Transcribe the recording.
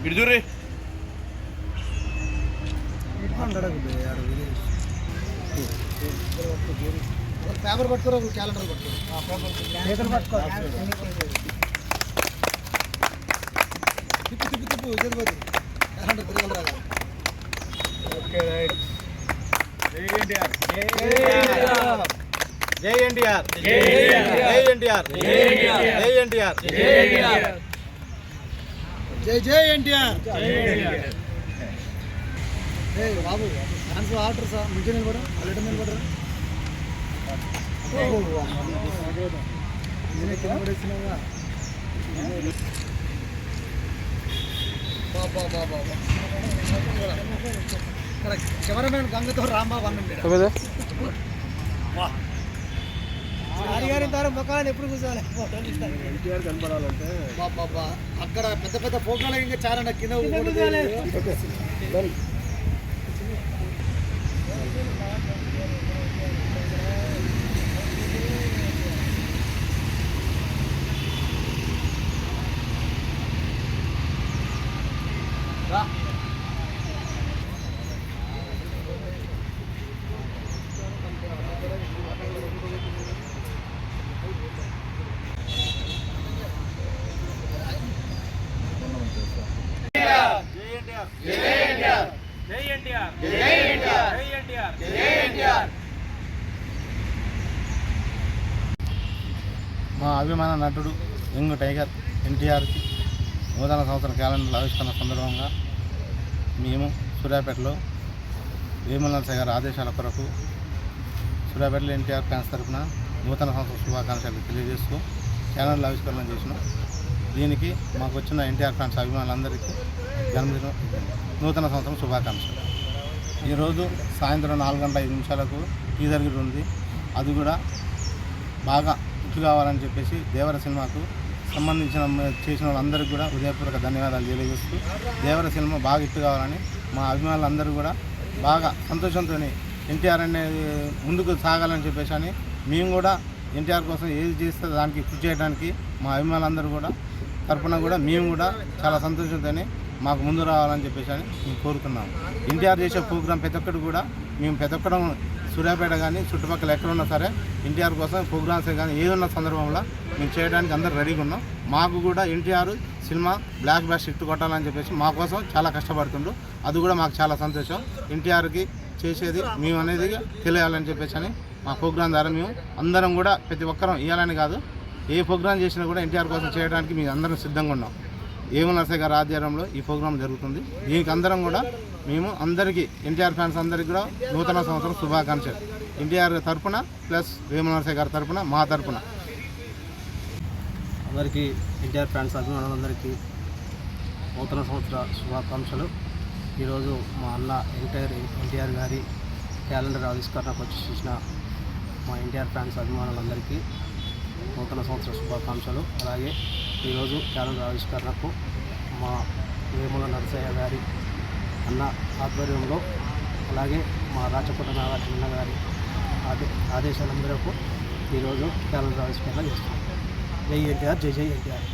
ఇటు చూర్రి. Paper పట్టుకోరు calendar పట్టుకో. తిప్పు తిప్పు తిప్పు తిరుపతి క్యాలెండర్ తిరగలరా జై ఎన్టీఆర్ జై ఎన్టీఆర్ జై ఎన్టీఆర్ జై జై ఎన్టీఆర్ బాబు డాన్స్ ఆర్డర్ సార్ ముందు నిలబడరా అల్లెట నిలబడరా నేనే కింద పడేసినావా బాబా బాబా కెమెరామెన్ గంగతో రాంబాబు అన్నండి సారి గారి ద్వారా ముఖాన్ని ఎప్పుడు కూర్చోవాలి ఎన్టీఆర్ కనపడాలంటే బాబా అక్కడ పెద్ద పెద్ద పోకాలు ఇంకా చాలా కింద మా అభిమాన నటుడు యంగ్ టైగర్ ఎన్టీఆర్కి నూతన సంవత్సర క్యాలెండర్ ఆవిష్కరణ సందర్భంగా మేము సూర్యాపేటలో వేముల నరసయ్య గారి ఆదేశాల కొరకు సూర్యాపేటలో ఎన్టీఆర్ ఫ్యాన్స్ తరఫున నూతన సంవత్సర శుభాకాంక్షలు తెలియజేస్తూ ఛానల్ ఆవిష్కరణ చేసినాం. దీనికి మాకు వచ్చిన ఎన్టీఆర్ ఫ్యాన్స్ అభిమానులందరికీ జన్మదిన. నూతన సంవత్సరం శుభాకాంక్షలు. ఈరోజు సాయంత్రం నాలుగు గంటల ఐదు నిమిషాలకు టీజర్ గిరి ఉంది. అది కూడా బాగా ఇట్లు కావాలని చెప్పేసి దేవర సినిమాకు సంబంధించిన చేసిన వాళ్ళందరికీ కూడా హృదయపూర్వక ధన్యవాదాలు తెలియజేస్తూ దేవర సినిమా బాగా ఇట్టు కావాలని మా అభిమానులందరూ కూడా బాగా సంతోషంతో ఎన్టీఆర్ అనేది ముందుకు సాగాలని చెప్పేసి అని మేము కూడా ఎన్టీఆర్ కోసం ఏది చేస్తే దానికి కృషి చేయడానికి మా అభిమానులందరూ కూడా తరపున కూడా మేము కూడా చాలా సంతోషంతోనే మాకు ముందు రావాలని చెప్పేసి అని మేము కోరుతున్నాము. ఎన్టీఆర్ చేసే ప్రోగ్రాం ప్రతి ఒక్కటి కూడా మేము ప్రతి ఒక్కడం సూర్యాపేట కానీ చుట్టుపక్కల ఎక్కడున్నా సరే ఎన్టీఆర్ కోసం ప్రోగ్రామ్స్ కానీ ఏదున్న సందర్భంలో మేము చేయడానికి అందరు రెడీగా ఉన్నాం. మాకు కూడా NTR cinema block back shift కొట్టాలని చెప్పేసి మా కోసం చాలా కష్టపడుతుండ్రు. అది కూడా మాకు చాలా సంతోషం. ఎన్టీఆర్కి చేసేది మేము అనేది తెలియాలని చెప్పేసి అని మా ప్రోగ్రాం ద్వారా మేము అందరం కూడా ప్రతి ఒక్కరం ఇవ్వాలని కాదు ఏ ప్రోగ్రాం చేసినా కూడా ఎన్టీఆర్ కోసం చేయడానికి మేము అందరం సిద్ధంగా ఉన్నాం. ఏమో నరసయ్య గారి ఆధ్వర్యంలో ఈ ప్రోగ్రాం జరుగుతుంది. దీనికి అందరం కూడా మేము అందరికీ ఎన్టీఆర్ ఫ్యాన్స్ అందరికీ కూడా నూతన సంవత్సరం శుభాకాంక్షలు. ఎన్టీఆర్ తరఫున ప్లస్ వేమ గారి తరఫున మా తరపున. అందరికీ ఎన్టీఆర్ ఫ్యాన్స్ అభిమానులందరికీ నూతన సంవత్సర శుభాకాంక్షలు. ఈరోజు మా అన్న ఎన్టీఆర్ ఎన్టీఆర్ గారి క్యాలెండర్ ఆవిష్కరణకు వచ్చి చూసిన మా ఎన్టీఆర్ ఫ్యాన్స్ అభిమానులందరికీ నూతన సంవత్సర శుభాకాంక్షలు. అలాగే ఈరోజు క్యాలెండర్ ఆవిష్కరణకు మా వేముల నరసయ్య గారి అన్న ఆధ్వర్యంలో అలాగే మా రాచకొండ నారాయణ గారి ఆదే ఆదేశాల మేరకు ఈరోజు క్యాలెండర్ ఆవిష్కరణ చేస్తున్నాం. జై ఎన్టీఆర్ జై జై ఎన్టీఆర్.